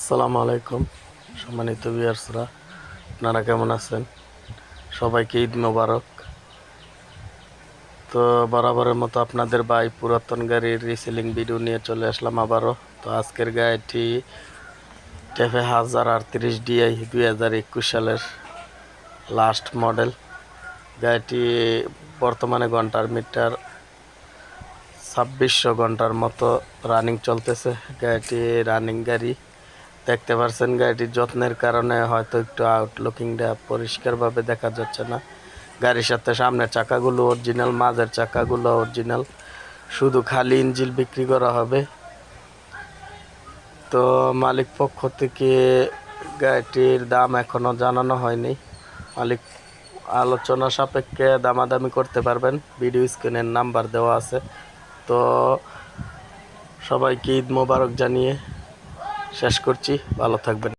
আসসালামু আলাইকুম, সম্মানিত বিয়ার্সরা আপনারা কেমন আছেন? সবাইকে ঈদ মোবারক। তো বরাবরের মতো আপনাদের ভাই পুরাতন গাড়ির রিসেলিং ভিডিও নিয়ে চলে আসলাম আবারও। তো আজকের গাড়িটি টেফে হাজার আটত্রিশ ডিআই দুই হাজার একুশ সালের লাস্ট মডেল গাড়িটি বর্তমানে ঘণ্টার মিটার ছাব্বিশশো ঘণ্টার মতো রানিং চলতেছে। গাড়িটি রানিং গাড়ি। দেখতে পাচ্ছেন গাড়িটির যত্নের কারণে হয়তো একটু আউটলুকিংটা পরিষ্কারভাবে দেখা যাচ্ছে না। গাড়ির সাথে সামনের চাকাগুলো অরিজিনাল মাঝের চাকাগুলো অরিজিনাল শুধু খালি ইঞ্জিল বিক্রি করা হবে। তো মালিক পক্ষ থেকে গাড়িটির দাম এখনও জানানো হয়নি। মালিক আলোচনা সাপেক্ষে দামাদামি করতে পারবেন। ভিডিও স্ক্রিনের নাম্বার দেওয়া আছে। তো সবাইকে ঈদ মোবারক জানিয়ে শেষ করছি ভালো থাকবেন।